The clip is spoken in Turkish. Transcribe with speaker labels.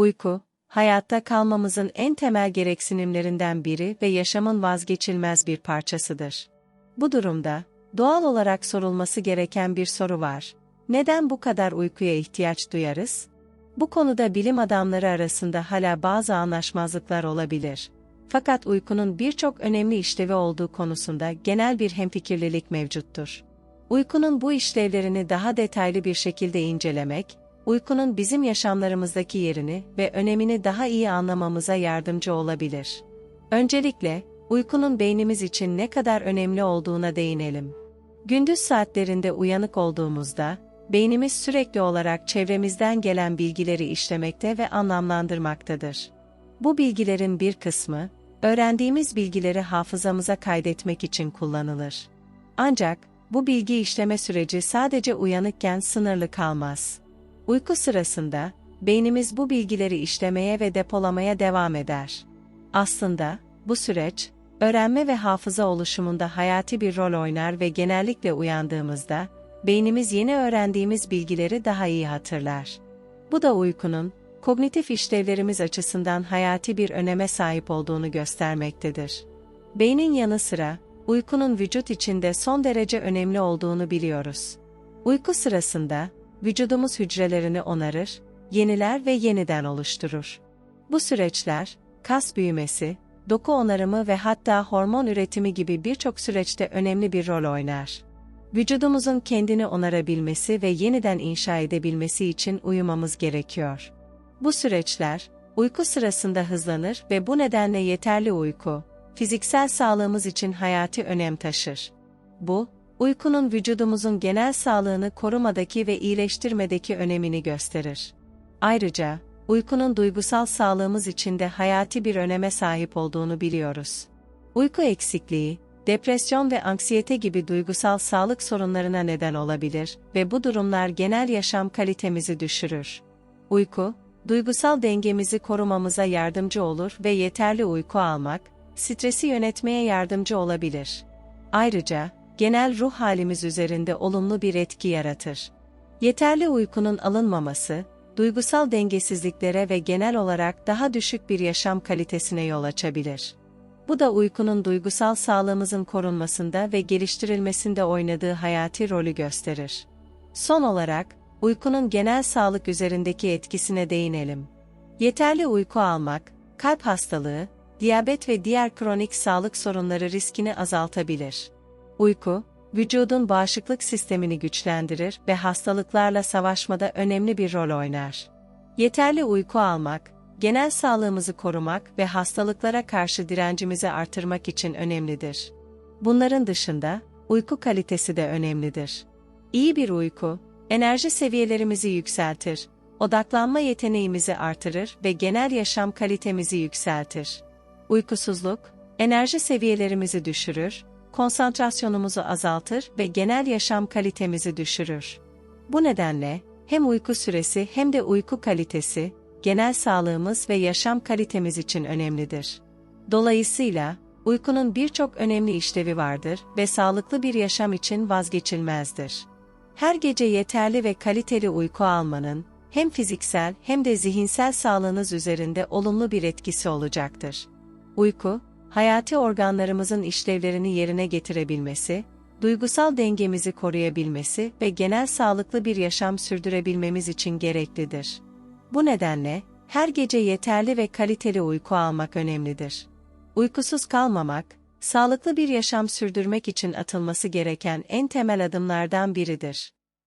Speaker 1: Uyku, hayatta kalmamızın en temel gereksinimlerinden biri ve yaşamın vazgeçilmez bir parçasıdır. Bu durumda, doğal olarak sorulması gereken bir soru var. Neden bu kadar uykuya ihtiyaç duyarız? Bu konuda bilim adamları arasında hala bazı anlaşmazlıklar olabilir. Fakat uykunun birçok önemli işlevi olduğu konusunda genel bir hemfikirlilik mevcuttur. Uykunun bu işlevlerini daha detaylı bir şekilde incelemek, uykunun bizim yaşamlarımızdaki yerini ve önemini daha iyi anlamamıza yardımcı olabilir. Öncelikle, uykunun beynimiz için ne kadar önemli olduğuna değinelim. Gündüz saatlerinde uyanık olduğumuzda, beynimiz sürekli olarak çevremizden gelen bilgileri işlemekte ve anlamlandırmaktadır. Bu bilgilerin bir kısmı, öğrendiğimiz bilgileri hafızamıza kaydetmek için kullanılır. Ancak, bu bilgi işleme süreci sadece uyanıkken sınırlı kalmaz. Uyku sırasında, beynimiz bu bilgileri işlemeye ve depolamaya devam eder. Aslında, bu süreç, öğrenme ve hafıza oluşumunda hayati bir rol oynar ve genellikle uyandığımızda, beynimiz yeni öğrendiğimiz bilgileri daha iyi hatırlar. Bu da uykunun, kognitif işlevlerimiz açısından hayati bir öneme sahip olduğunu göstermektedir. Beynin yanı sıra, uykunun vücut içinde son derece önemli olduğunu biliyoruz. Uyku sırasında, vücudumuz hücrelerini onarır, yeniler ve yeniden oluşturur. Bu süreçler, kas büyümesi, doku onarımı ve hatta hormon üretimi gibi birçok süreçte önemli bir rol oynar. Vücudumuzun kendini onarabilmesi ve yeniden inşa edebilmesi için uyumamız gerekiyor. Bu süreçler, uyku sırasında hızlanır ve bu nedenle yeterli uyku, fiziksel sağlığımız için hayati önem taşır. Bu, uykunun vücudumuzun genel sağlığını korumadaki ve iyileştirmedeki önemini gösterir. Ayrıca, uykunun duygusal sağlığımız için de hayati bir öneme sahip olduğunu biliyoruz. Uyku eksikliği, depresyon ve anksiyete gibi duygusal sağlık sorunlarına neden olabilir ve bu durumlar genel yaşam kalitemizi düşürür. Uyku, duygusal dengemizi korumamıza yardımcı olur ve yeterli uyku almak, stresi yönetmeye yardımcı olabilir. Ayrıca, genel ruh halimiz üzerinde olumlu bir etki yaratır. Yeterli uykunun alınmaması, duygusal dengesizliklere ve genel olarak daha düşük bir yaşam kalitesine yol açabilir. Bu da uykunun duygusal sağlığımızın korunmasında ve geliştirilmesinde oynadığı hayati rolü gösterir. Son olarak, uykunun genel sağlık üzerindeki etkisine değinelim. Yeterli uyku almak, kalp hastalığı, diyabet ve diğer kronik sağlık sorunları riskini azaltabilir. Uyku, vücudun bağışıklık sistemini güçlendirir ve hastalıklarla savaşmada önemli bir rol oynar. Yeterli uyku almak, genel sağlığımızı korumak ve hastalıklara karşı direncimizi artırmak için önemlidir. Bunların dışında, uyku kalitesi de önemlidir. İyi bir uyku, enerji seviyelerimizi yükseltir, odaklanma yeteneğimizi artırır ve genel yaşam kalitemizi yükseltir. Uykusuzluk, enerji seviyelerimizi düşürür, konsantrasyonumuzu azaltır ve genel yaşam kalitemizi düşürür. Bu nedenle, hem uyku süresi hem de uyku kalitesi, genel sağlığımız ve yaşam kalitemiz için önemlidir. Dolayısıyla, uykunun birçok önemli işlevi vardır ve sağlıklı bir yaşam için vazgeçilmezdir. Her gece yeterli ve kaliteli uyku almanın, hem fiziksel hem de zihinsel sağlığınız üzerinde olumlu bir etkisi olacaktır. Uyku, hayati organlarımızın işlevlerini yerine getirebilmesi, duygusal dengemizi koruyabilmesi ve genel sağlıklı bir yaşam sürdürebilmemiz için gereklidir. Bu nedenle, her gece yeterli ve kaliteli uyku almak önemlidir. Uykusuz kalmamak, sağlıklı bir yaşam sürdürmek için atılması gereken en temel adımlardan biridir.